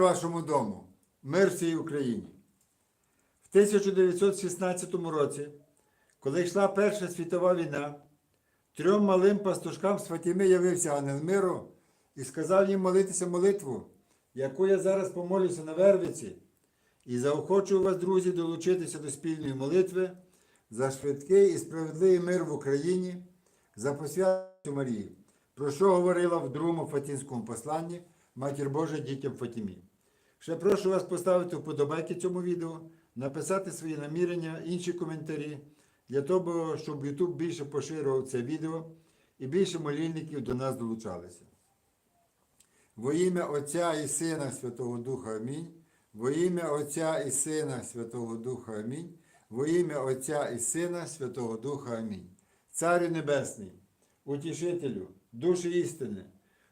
вашому дому, мир всій Україні. В 1916 році, коли йшла Перша світова війна, трьом малим пастушкам з Фатіми явився ангел миру і сказав їм молитися молитву, яку я зараз помолюся на Вервиці, і заохочую вас, друзі, долучитися до спільної молитви за швидкий і справедливий мир в Україні, за посвяту Марії, про що говорила в другому Фатінському посланні Матір Божа дітям Фатімі. Ще прошу вас поставити вподобайки цьому відео, написати свої намірення, інші коментарі, для того, щоб YouTube більше поширював це відео і більше молільників до нас долучалися. Во ім'я Отця і Сина Святого Духа Амінь. Во ім'я Отця і Сина Святого Духа Амінь. Во ім'я Отця і Сина Святого Духа Амінь. Царю Небесний, утішителю, душі істини,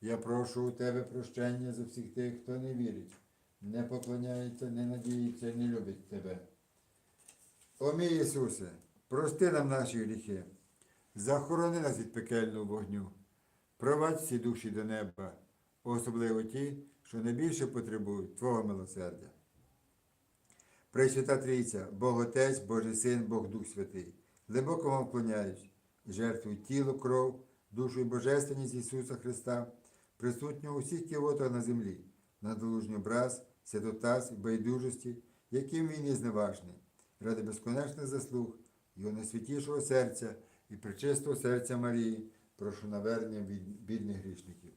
Я прошу у Тебе прощення за всіх тих, хто не вірить, не поклоняється, не надіється, не любить Тебе. О Ісусе, прости нам наші гріхи, захорони нас від пекельного вогню, провадь всі душі до неба, особливо ті, що найбільше потребують Твого милосердя. Пресвята Трійця, Бог Отець, Божий Син, Бог Дух Святий. Глибоко вам вклоняюсь і жертвую тіло, кров, душу і божественність Ісуса Христа, присутнього у всіх кілотах на землі, на долужній образ, святотаз і байдужості, яким він є зневажний, ради безконечних заслуг, його найсвятішого серця і пречистого серця Марії, прошу навернення бідних грішників.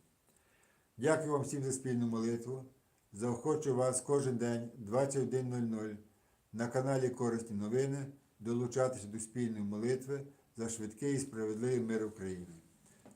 Дякую вам всім за спільну молитву. Заохочу вас кожен день 21.00 на каналі Корисні новини долучатися до спільної молитви за швидкий і справедливий мир України.